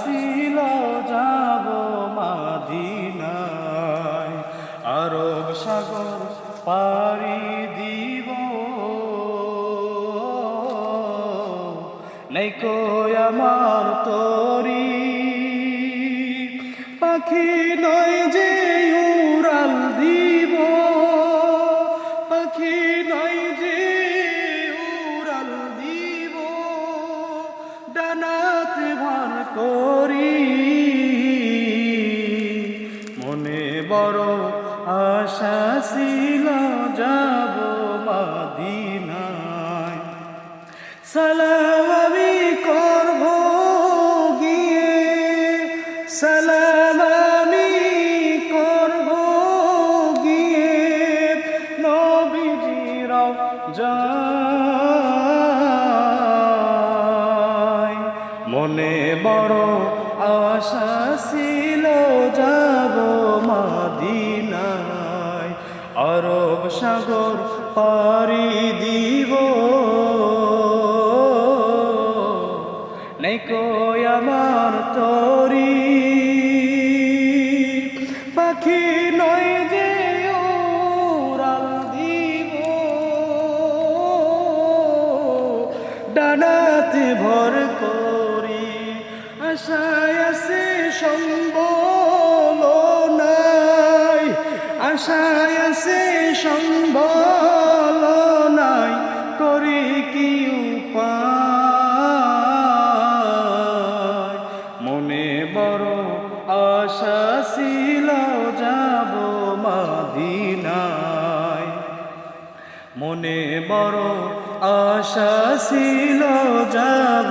ছিল যাব মাদিনায়। আরব সাগর পারি দিব। নেকো আমার তরি। পাখি নয় বড় আশা ছিল, যাব মাদিনায়। সালাম করব গিয়ে, সালাম করব গিয়ে নবীজিরাও যায় মনে বড় আশা ছিল সাগর পারি দিব। নেকো আমার তরি। পাখি নয় যে উড়াল দিব। ডানাতে ভর করি, আশায় আছে সম্বল নাই। আশায় আছে সম্বল নাই, করি কি উপায়? মনে বড় আশা ছিল যাব মাদিনায়। মনে বড় আশা ছিল যাব